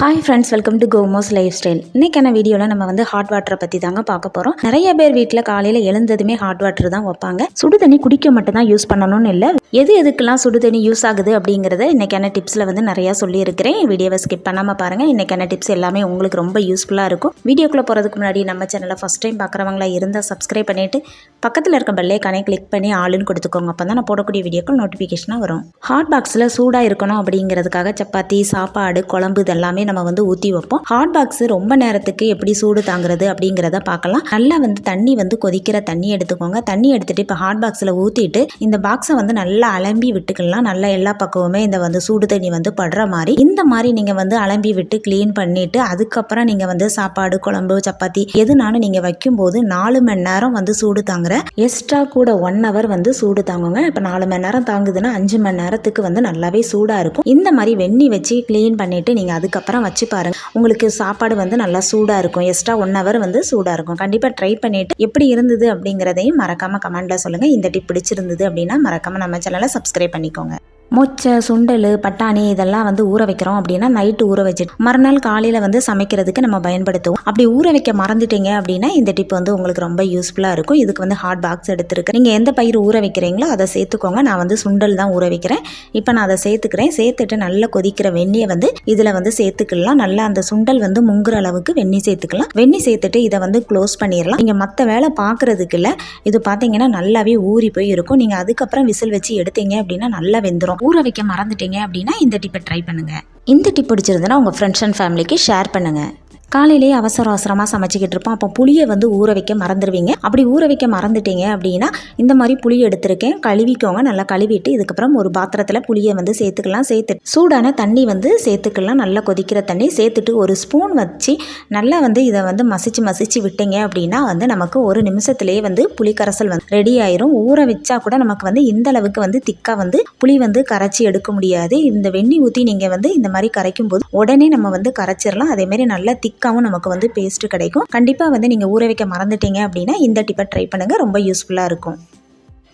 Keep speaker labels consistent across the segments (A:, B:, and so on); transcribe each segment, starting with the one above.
A: Hi friends welcome to கோமோஸ் lifestyle இன்றைக்கான வீடியோவில் நம்ம வந்து ஹாட் வாட்டரை பற்றி தாங்க பார்க்க போகிறோம் நிறைய பேர் வீட்டில் காலையில் எழுந்ததுமே ஹாட் வாட்டர் தான் வைப்பாங்க. சுடு தண்ணி குடிக்க மட்டும் தான் யூஸ் பண்ணணும்னு இல்லை. எது எதுக்கெல்லாம் சுடு தண்ணி யூஸ் ஆகுது அப்படிங்கிறத இன்றைக்கான டிப்ஸில் வந்து நிறையா சொல்லியிருக்கிறேன். வீடியோவை ஸ்கிப் பண்ணாமல் பாருங்கள் இன்றைக்கான டிப்ஸ் எல்லாமே உங்களுக்கு ரொம்ப யூஸ்ஃபுல்லாக இருக்கும். வீடியோக்குள்ளே போகிறதுக்கு முன்னாடி நம்ம சேனலை ஃபஸ்ட் டைம் பார்க்குறவங்களா இருந்தால் சப்ஸ்கிரைப் பண்ணிவிட்டு பக்கத்தில் இருக்க பெல்லைக்கானே கிளிக் பண்ணி ஆளுன்னு கொடுத்துக்கோங்க. அப்போ தான் நான் போடக்கூடிய வீடியோக்கள் நோட்டிஃபிகேஷனாக வரும். ஹாட் பாக்ஸில் சூடாக இருக்கணும் அப்படிங்கிறதுக்காக சப்பாத்தி சாப்பாடு குழம்பு இதெல்லாமே நம்ம வந்து ஊற்றி வைப்போம். ஹாட் பாக்ஸ் ரொம்ப நேரத்துக்கு எப்படி சூடு தாங்குறது அப்படிங்கிறத பார்க்கலாம். நல்லா வந்து தண்ணி வந்து கொதிக்கிற தண்ணி எடுத்துக்கோங்க. தண்ணி எடுத்துட்டு இப்போ ஹாட் பாக்ஸில் ஊற்றிட்டு இந்த பாக்ஸை வந்து நல்லா அலம்பி விட்டுக்கலாம். நல்லா எல்லா பக்கமுமே இந்த வந்து சூடு தண்ணி வந்து படுற மாதிரி. இந்த மாதிரி நீங்கள் வந்து அலம்பி விட்டு க்ளீன் பண்ணிட்டு அதுக்கப்புறம் நீங்கள் வந்து சாப்பாடு குழம்பு சப்பாத்தி எதுனாலும் நீங்கள் வைக்கும்போது நாலு மணி நேரம் வந்து சூடு தாங்குற. எக்ஸ்ட்ரா கூட ஒன் ஹவர் வந்து சூடு தாங்குங்க. இப்போ நாலு மணி நேரம் தாங்குதுன்னா அஞ்சு மணி நேரத்துக்கு வந்து நல்லாவே சூடாக இருக்கும். இந்த மாதிரி வெந்நி வச்சு க்ளீன் பண்ணிட்டு நீங்கள் அதுக்கப்புறம் வச்சு பாருங்க. உங்களுக்கு சாப்பாடு வந்து நல்லா சூடாக இருக்கும். எக்ஸ்ட்ரா ஒன் ஹவர் வந்து சூடாக இருக்கும். கண்டிப்பாக ட்ரை பண்ணிவிட்டு எப்படி இருந்தது அப்படிங்கிறதையும் மறக்காமல் கமெண்ட்ல சொல்லுங்கள் இந்த டிப் பிடிச்சிருந்தது அப்படின்னா மறக்காம நம்ம சேனலை சப்ஸ்கிரைப் பண்ணிக்கோங்க. மொச்சை சுண்டல் பட்டாணி இதெல்லாம் வந்து ஊற வைக்கிறோம் அப்படின்னா நைட்டு ஊற வச்சுட்டு மறுநாள் காலையில் வந்து சமைக்கிறதுக்கு நம்ம பயன்படுத்துவோம். அப்படி ஊற வைக்க மறந்துட்டீங்க அப்படின்னா இந்த டிப் வந்து உங்களுக்கு ரொம்ப யூஸ்ஃபுல்லாக இருக்கும். இதுக்கு வந்து ஹாட் பாக்ஸ் எடுத்துருக்கு நீங்கள் எந்த பயிர் ஊற வைக்கிறீங்களோ அதை சேர்த்துக்கோங்க. நான் வந்து சுண்டல் தான் ஊற வைக்கிறேன். இப்போ நான் அதை சேர்த்துக்கிறேன். சேர்த்துட்டு நல்லா கொதிக்கிற வெந்நியை வந்து இதில் வந்து சேர்த்துக்கலாம். நல்லா அந்த சுண்டல் வந்து முங்குற அளவுக்கு வெந்நி சேர்த்துக்கலாம். வெந்நி சேர்த்துட்டு இதை வந்து க்ளோஸ் பண்ணிடலாம். நீங்கள் மற்ற வேலை பார்க்குறதுக்கு இல்லை. இது பார்த்தீங்கன்னா நல்லாவே ஊறி போய் இருக்கும். நீங்கள் அதுக்கப்புறம் விசில் வச்சு எடுத்தீங்க அப்படின்னா நல்லா வெந்துடும் ஊற வைக்க மறந்துட்டீங்க அப்படின்னா இந்த டிப்பை ட்ரை பண்ணுங்கள் இந்த டிப் பிடிச்சிருந்ததுன்னா உங்கள் ஃப்ரெண்ட்ஸ் அண்ட் ஃபேமிலிக்கு ஷேர் பண்ணுங்கள் காலையிலேயே அவசர அவசரமாக சமைச்சிக்கிட்டு இருப்போம். அப்போ புளியை வந்து ஊற வைக்க மறந்துடுவீங்க அப்படி ஊற வைக்க மறந்துட்டீங்க அப்படின்னா இந்த மாதிரி புளி எடுத்திருக்கேன். கழுவிக்கோங்க. நல்லா கழுவிட்டு இதுக்கப்புறம் ஒரு பாத்திரத்தில் புளியை வந்து சேர்த்துக்கலாம். சேர்த்து சூடான தண்ணி வந்து சேர்த்துக்கலாம். நல்லா கொதிக்கிற தண்ணி சேர்த்துட்டு ஒரு ஸ்பூன் வச்சு நல்லா வந்து இதை வந்து மசிச்சு மசிச்சு விட்டீங்க அப்படின்னா வந்து நமக்கு ஒரு நிமிஷத்துலேயே வந்து புளி கரைசல் வந்து ரெடி ஆயிரும். ஊற வச்சா கூட நமக்கு வந்து இந்த அளவுக்கு வந்து திக்காக வந்து புளி வந்து கரைச்சி எடுக்க முடியாது. இந்த வெண்ணி ஊற்றி நீங்கள் வந்து இந்த மாதிரி கரைக்கும் போது உடனே நம்ம வந்து கரைச்சிடலாம் அதேமாரி நல்லா திக்காகவும் நமக்கு வந்து பேஸ்ட்டு கிடைக்கும். கண்டிப்பாக வந்து நீங்கள் ஊற வைக்க மறந்துட்டீங்க அப்படின்னா இந்த டிப்பை ட்ரை பண்ணுங்கள் ரொம்ப யூஸ்ஃபுல்லாக இருக்கும்.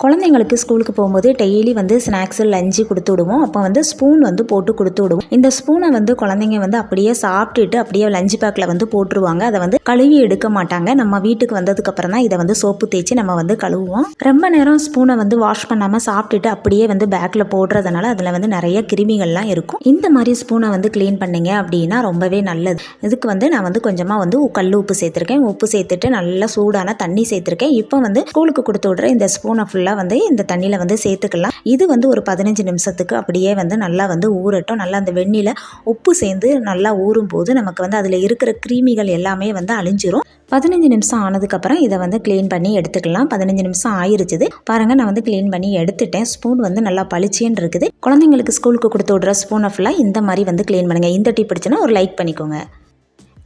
A: குழந்தைங்களுக்கு ஸ்கூலுக்கு போகும்போது டெய்லி வந்து ஸ்நாக்ஸு லஞ்சு கொடுத்து விடுவோம். அப்போ வந்து ஸ்பூன் வந்து போட்டு கொடுத்து விடுவோம். இந்த ஸ்பூனை வந்து குழந்தைங்க வந்து அப்படியே சாப்பிட்டுட்டு அப்படியே லஞ்சு பேக்கில் வந்து போட்டுருவாங்க. அதை வந்து கழுவி எடுக்க மாட்டாங்க. நம்ம வீட்டுக்கு வந்ததுக்கப்புறம் தான் இதை வந்து சோப்பு தேய்ச்சி நம்ம வந்து கழுவுவோம். ரொம்ப நேரம் ஸ்பூனை வந்து வாஷ் பண்ணாமல் சாப்பிட்டுட்டு அப்படியே வந்து பேக்கில் போடுறதுனால அதில் வந்து நிறைய கிருமிகள்லாம் இருக்கும். இந்த மாதிரி ஸ்பூனை வந்து க்ளீன் பண்ணிங்க அப்படின்னா ரொம்பவே நல்லது. இதுக்கு வந்து நான் வந்து கொஞ்சமாக வந்து கல் உப்பு சேர்த்துருக்கேன். உப்பு சேர்த்துட்டு நல்லா சூடான தண்ணி சேர்த்துருக்கேன். இப்போ வந்து ஸ்கூலுக்கு கொடுத்து விட்ற இந்த ஸ்பூனை ஃபுல்லாக வந்து இந்த தண்ணியில் வந்து சேர்த்துக்கலாம். இது வந்து ஒரு பதினஞ்சு நிமிஷத்துக்கு அப்படியே வந்து நல்லா வந்து ஊறட்டும். நல்லா அந்த வெந்நில உப்பு சேர்ந்து நல்லா ஊறும் போது நமக்கு வந்து அதில் இருக்கிற கிருமிகள் எல்லாமே வந்து அழிஞ்சிரும். பதினஞ்சு நிமிஷம் ஆனதுக்கப்புறம் இதை வந்து க்ளீன் பண்ணி எடுத்துக்கலாம். பதினஞ்சு நிமிஷம் ஆயிருச்சுது. பாருங்கள் நான் வந்து க்ளீன் பண்ணி எடுத்துட்டேன். ஸ்பூன் வந்து நல்லா பளிச்சேன்னு இருக்குது. குழந்தைங்களுக்கு ஸ்கூலுக்கு கொடுத்து விட்ற ஸ்பூனை ஃபுல்லாக இந்த மாதிரி வந்து க்ளீன் பண்ணுங்கள் இந்த டீ பிடிச்சுன்னா ஒரு லைக் பண்ணிக்கோங்க.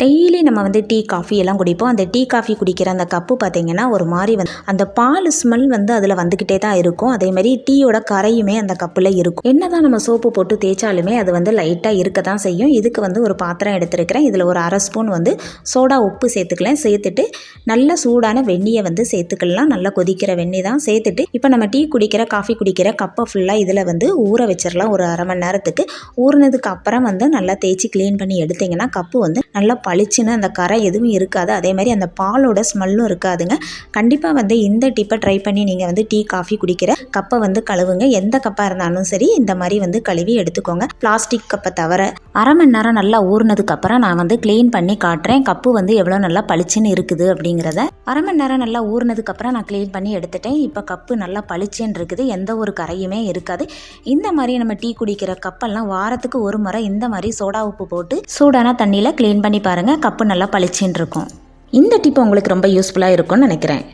A: டெய்லி நம்ம வந்து டீ காஃபி எல்லாம் குடிப்போம். அந்த டீ காஃபி குடிக்கிற அந்த கப்பு பார்த்தீங்கன்னா ஒரு மாதிரி வந்து அந்த பால் ஸ்மெல் வந்து அதில் வந்துக்கிட்டே தான் இருக்கும். அதே மாதிரி டீயோட கரையுமே அந்த கப்பில் இருக்கும். என்ன தான் நம்ம சோப்பு போட்டு தேய்ச்சாலுமே அது வந்து லைட்டாக இருக்க தான் செய்யும். இதுக்கு வந்து ஒரு பாத்திரம் எடுத்துருக்கிறேன். இதில் ஒரு அரை ஸ்பூன் வந்து சோடா உப்பு சேர்த்துக்கலாம். சேர்த்துட்டு நல்ல சூடான வெந்நியை வந்து சேர்த்துக்கலாம். நல்லா கொதிக்கிற வெந்நி தான் சேர்த்துட்டு இப்போ நம்ம டீ குடிக்கிற காஃபி குடிக்கிற கப்பை ஃபுல்லாக இதில் வந்து ஊற வச்சிடலாம். ஒரு அரை மணி நேரத்துக்கு. ஊறினதுக்கு அப்புறம் வந்து நல்லா தேய்ச்சி க்ளீன் பண்ணி எடுத்தீங்கன்னா கப்பு வந்து நல்லா பளிச்சுன்னு அந்த கரை எதுவும் இருக்காது. அதே மாதிரி அந்த பாலோட ஸ்மெல்லும் இருக்காதுங்க. கண்டிப்பாக வந்து இந்த டிப்பை ட்ரை பண்ணி நீங்கள் வந்து டீ காஃபி குடிக்கிற கப்பை வந்து கழுவுங்க. எந்த கப்பாக இருந்தாலும் சரி இந்த மாதிரி வந்து கழுவி எடுத்துக்கோங்க. பிளாஸ்டிக் கப்பை தவிர அரை மணி நேரம் நல்லா ஊறினதுக்கப்புறம் நான் வந்து க்ளீன் பண்ணி காட்டுறேன். கப்பு வந்து எவ்வளோ நல்லா பளிச்சுன்னு இருக்குது அப்படிங்கிறத. அரை மணி நேரம் நல்லா ஊறினதுக்கப்புறம் நான் க்ளீன் பண்ணி எடுத்துட்டேன். இப்போ கப்பு நல்லா பளிச்சுன்னு இருக்குது. எந்த ஒரு கரையுமே இருக்காது. இந்த மாதிரி நம்ம டீ குடிக்கிற கப்பெல்லாம் வாரத்துக்கு ஒரு முறை இந்த மாதிரி சோடா உப்பு போட்டு சூடான தண்ணியில் க்ளீன் பண்ணி பாருங்கள் கப்பு நல்லா பளிச்சின்னு இருக்கும். இந்த டிப் உங்களுக்கு ரொம்ப யூஸ்ஃபுல்லாக இருக்கும்னு நினைக்கிறேன்.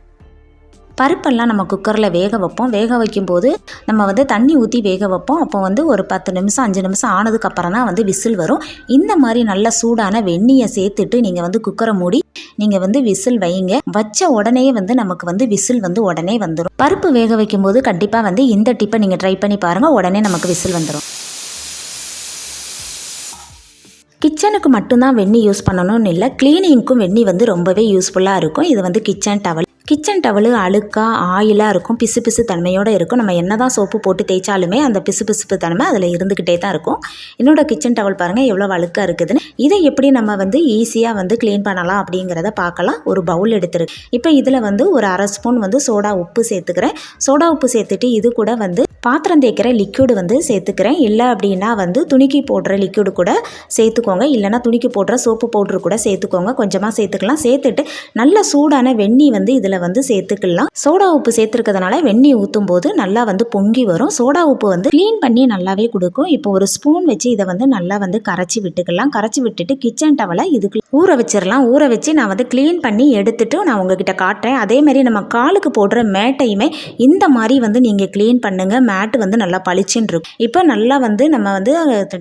A: பருப்பெல்லாம் நம்ம குக்கரில் வேக வைப்போம். வேக வைக்கும்போது நம்ம வந்து தண்ணி ஊற்றி வேக வைப்போம். அப்போ வந்து ஒரு பத்து நிமிஷம் அஞ்சு நிமிஷம் ஆனதுக்கப்புறம் தான் வந்து விசில் வரும். இந்த மாதிரி நல்ல சூடான வெந்நியை சேர்த்துட்டு நீங்கள் வந்து குக்கரை மூடி நீங்கள் வந்து விசில் வைங்க. வச்ச உடனே வந்து நமக்கு வந்து விசில் வந்து உடனே வந்துடும் பருப்பு வேக வைக்கும்போது கண்டிப்பாக வந்து இந்த டிப்பை நீங்கள் ட்ரை பண்ணி பாருங்கள் உடனே நமக்கு விசில் வந்துடும் கிச்சனுக்கு மட்டும்தான் வெண்ணி யூஸ் பண்ணணும்னு இல்லை. க்ளீனிங்க்கும் வெண்ணி வந்து ரொம்பவே யூஸ்ஃபுல்லாக இருக்கும். இது வந்து கிச்சன் டவல் கிச்சன் டவலு அழுக்காக ஆயிலாக இருக்கும். பிசு பிசு தன்மையோடு இருக்கும். நம்ம என்ன தான் சோப்பு போட்டு தேய்ச்சாலுமே அந்த பிசு பிசுப்பு தன்மை அதில் இருந்துக்கிட்டே தான் இருக்கும். என்னோடய கிச்சன் டவல் பாருங்கள் எவ்வளோ அழுக்காக இருக்குதுன்னு. இதை எப்படி நம்ம வந்து ஈஸியாக வந்து க்ளீன் பண்ணலாம் அப்படிங்கிறத பார்க்கலாம். ஒரு பவுல் எடுத்துருக்கு இப்போ இதில் வந்து ஒரு அரை ஸ்பூன் வந்து சோடா உப்பு சேர்த்துக்கிறேன். சோடா உப்பு சேர்த்துட்டு இது கூட வந்து பாத்திரம் தேய்க்கிற லிக்யூடு வந்து சேர்த்துக்கிறேன். இல்லை அப்படின்னா வந்து துணிக்கு போடுற லிக்யூடு கூட சேர்த்துக்கோங்க. இல்லைனா துணிக்கு போடுற சோப்பு பவுட்ரு கூட சேர்த்துக்கோங்க. கொஞ்சமாக சேர்த்துக்கலாம். சேர்த்துட்டு நல்ல சூடான வெந்நி வந்து இதில் வந்து சேர்த்துக்கலாம். சோடா உப்பு சேர்த்துருக்கிறதுனால வெந்நி ஊற்றும் போது நல்லா வந்து பொங்கி வரும். சோடா உப்பு வந்து க்ளீன் பண்ணி நல்லாவே கொடுக்கும். இப்போ ஒரு ஸ்பூன் வச்சு இதை வந்து நல்லா வந்து கரைச்சி விட்டுக்கலாம். கரைச்சி விட்டுட்டு கிச்சன் டவலை இதுக்கு ஊற வச்சிடலாம். ஊற வச்சு நான் வந்து க்ளீன் பண்ணி எடுத்துட்டு நான் உங்ககிட்ட காட்டுறேன். அதே மாதிரி நம்ம காலுக்கு போடுற மேட்டையுமே இந்த மாதிரி வந்து நீங்கள் க்ளீன் பண்ணுங்கள் மேட்டு வந்து நல்லா பளிச்சுன்னு இருக்கும். இப்போ நல்லா வந்து நம்ம வந்து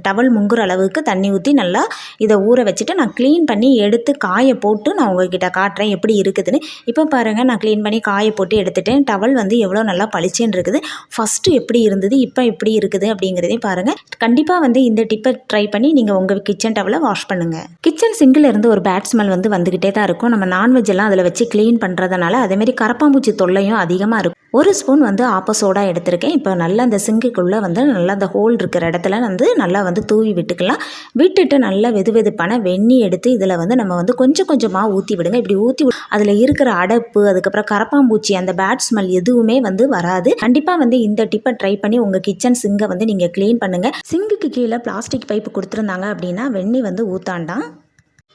A: டவல் முங்குற அளவுக்கு தண்ணி ஊற்றி நல்லா இதை ஊற வச்சுட்டு நான் க்ளீன் பண்ணி எடுத்து காய போட்டு நான் உங்ககிட்ட காட்டுறேன் எப்படி இருக்குதுன்னு. இப்போ பாருங்கள் நான் க்ளீன் பண்ணி காய போட்டு எடுத்துட்டேன். டவல் வந்து எவ்வளோ நல்லா பளிச்சுன்னு இருக்குது. ஃபஸ்ட்டு எப்படி இருந்தது இப்போ எப்படி இருக்குது அப்படிங்கிறதையும் பாருங்கள் கண்டிப்பாக வந்து இந்த டிப்பை ட்ரை பண்ணி நீங்கள் உங்கள் கிச்சன் டவலை வாஷ் பண்ணுங்கள் கிச்சன் சிங்கில் இருந்து ஒரு பேட் ஸ்மெல் வந்து வந்துக்கிட்டே தான் இருக்கும். நம்ம நான்வெஜ் எல்லாம் அதில் வச்சு க்ளீன் பண்ணுறதுனால அதேமாரி கரப்பாம்பூச்சி தொல்லையும் அதிகமாக இருக்கும். ஒரு ஸ்பூன் வந்து ஆப்ப சோடா எடுத்திருக்கேன். இப்போ நல்லா அந்த சிங்குக்குள்ளே வந்து நல்லா அந்த ஹோல் இருக்கிற இடத்துல வந்து நல்லா வந்து தூவி விட்டுக்கலாம். விட்டுட்டு நல்லா வெது வெதுப்பான வெந்நி எடுத்து இதில் வந்து நம்ம வந்து கொஞ்சம் கொஞ்சமாக ஊற்றி விடுங்க. இப்படி ஊற்றி அதில் இருக்கிற அடப்பு அதுக்கப்புறம் கரப்பாம்பூச்சி அந்த பேட் ஸ்மெல் எதுவுமே வந்து வராது. கண்டிப்பாக வந்து இந்த டிப்பை ட்ரை பண்ணி உங்கள் கிச்சன் சிங்கை வந்து நீங்கள் க்ளீன் பண்ணுங்கள் சிங்குக்கு கீழே பிளாஸ்டிக் பைப்பு கொடுத்துருந்தாங்க அப்படின்னா வெந்நி வந்து ஊத்தாண்டாம்.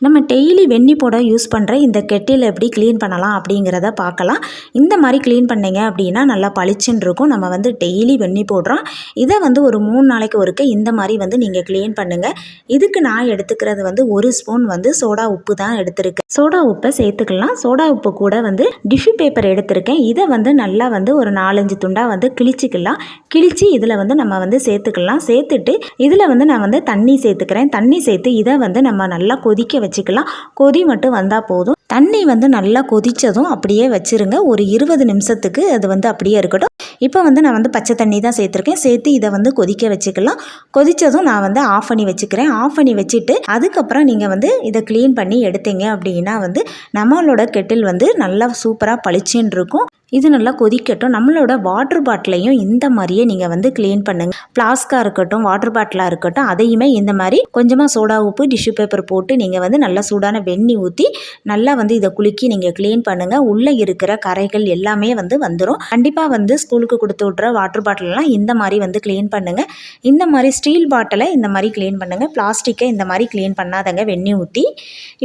A: நம்ம டெய்லி வெண்ணி போட யூஸ் பண்ணுற இந்த கெட்டில் எப்படி க்ளீன் பண்ணலாம் அப்படிங்கிறத பார்க்கலாம். இந்த மாதிரி க்ளீன் பண்ணிங்க அப்படின்னா நல்லா பளிச்சுன்னு இருக்கும். நம்ம வந்து டெய்லி வெண்ணி போடுறோம். இதை வந்து ஒரு மூணு நாளைக்கு ஒருக்க இந்த மாதிரி வந்து நீங்கள் க்ளீன் பண்ணுங்கள் இதுக்கு நான் எடுத்துக்கிறது வந்து ஒரு ஸ்பூன் வந்து சோடா உப்பு தான் எடுத்திருக்கேன். சோடா உப்பை சேர்த்துக்கலாம். சோடா உப்பு கூட வந்து டிஷ்யூ பேப்பர் எடுத்திருக்கேன். இதை வந்து நல்லா வந்து ஒரு நாலஞ்சு துண்டாக வந்து கிழிச்சிக்கலாம். கிழித்து இதில் வந்து நம்ம வந்து சேர்த்துக்கலாம். சேர்த்துட்டு இதில் வந்து நான் வந்து தண்ணி சேர்த்துக்கிறேன். தண்ணி சேர்த்து இதை வந்து நம்ம நல்லா கொதிக்க வச்சுக்கலாம். கொதி மட்டும் வந்தால் போதும். தண்ணி வந்து நல்லா கொதித்ததும் அப்படியே வச்சுருங்க. ஒரு இருபது நிமிஷத்துக்கு அது வந்து அப்படியே இருக்கட்டும். இப்போ வந்து நான் வந்து பச்சை தண்ணி தான் சேர்த்துருக்கேன். சேர்த்து இதை வந்து கொதிக்க வச்சுக்கலாம். கொதித்ததும் நான் வந்து ஆஃப் பண்ணி வச்சுக்கிறேன். ஆஃப் பண்ணி வச்சுட்டு அதுக்கப்புறம் நீங்கள் வந்து இதை க்ளீன் பண்ணி எடுத்தீங்க அப்படின்னா வந்து நம்மளோட கெட்டில் வந்து நல்லா சூப்பராக பளிச்சுன்னு இருக்கும். இது நல்லா கொதிக்கட்டும். நம்மளோட வாட்டர் பாட்டிலையும் இந்த மாதிரியே நீங்கள் வந்து க்ளீன் பண்ணுங்கள் ஃப்ளாஸ்காக இருக்கட்டும் வாட்டர் பாட்டிலாக இருக்கட்டும் அதையுமே இந்த மாதிரி கொஞ்சமாக சோடா உப்பு டிஷ்யூ பேப்பர் போட்டு நீங்கள் வந்து நல்லா சூடான வெண்ணி ஊற்றி நல்லா வந்து இதை குலுக்கி நீங்கள் க்ளீன் பண்ணுங்கள் உள்ளே இருக்கிற கரைகள் எல்லாமே வந்து வந்துடும் கண்டிப்பாக வந்து ஸ்கூலுக்கு கொடுத்து விட்ற வாட்டர் பாட்டிலெலாம் இந்த மாதிரி வந்து க்ளீன் பண்ணுங்கள் இந்த மாதிரி ஸ்டீல் பாட்டிலை இந்த மாதிரி க்ளீன் பண்ணுங்கள் பிளாஸ்டிக்கை இந்த மாதிரி க்ளீன் பண்ணாதங்க வெண்ணி ஊற்றி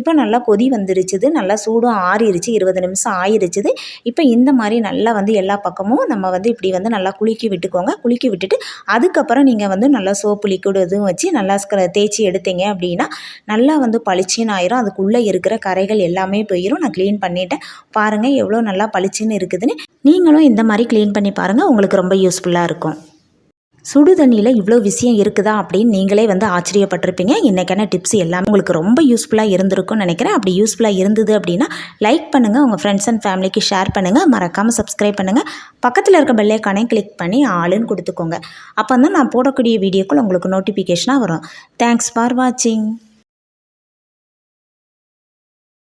A: இப்போ நல்லா கொதி வந்துருச்சுது. நல்லா சூடும் ஆறிருச்சு. இருபது நிமிஷம் ஆயிருச்சுது. இப்போ இந்த மாதிரி மாதிரி நல்லா வந்து எல்லா பக்கமும் நம்ம வந்து இப்படி வந்து நல்லா குலுக்கி விட்டுக்கோங்க. குலுக்கி விட்டுட்டு அதுக்கப்புறம் நீங்கள் வந்து நல்லா சோப்பு லிக்விட் எதுவும் வச்சு நல்லா தேய்ச்சி எடுத்தீங்க அப்படின்னா நல்லா வந்து பளிச்சின்னு ஆயிரும். அதுக்குள்ளே இருக்கிற கரைகள் எல்லாமே போயிடும் நான் க்ளீன் பண்ணிட்டேன். பாருங்கள் எவ்வளோ நல்லா பளிச்சின்னு இருக்குதுன்னு. நீங்களும் இந்த மாதிரி க்ளீன் பண்ணி பாருங்கள் உங்களுக்கு ரொம்ப யூஸ்ஃபுல்லாக இருக்கும். சுடு தண்ணியில் இவ்வளோ விஷயம் இருக்குதா அப்படின்னு நீங்களே வந்து ஆச்சரியப்பட்டிருப்பீங்க. இன்றைக்கான டிப்ஸ் எல்லாமே உங்களுக்கு ரொம்ப யூஸ்ஃபுல்லாக இருந்திருக்கும்னு நினைக்கிறேன். அப்படி யூஸ்ஃபுல்லாக இருந்தது அப்படின்னா லைக் பண்ணுங்கள் உங்கள் ஃப்ரெண்ட்ஸ் அண்ட் ஃபேமிலிக்கு ஷேர் பண்ணுங்கள் மறக்காமல் சப்ஸ்கிரைப் பண்ணுங்கள் பக்கத்தில் இருக்க பெல்லைக்கானே கிளிக் பண்ணி ஆளுன்னு கொடுத்துக்கோங்க. அப்போ தான் நான் போடக்கூடிய வீடியோக்குள் உங்களுக்கு நோட்டிஃபிகேஷனாக வரும். தேங்க்ஸ் ஃபார் வாட்சிங்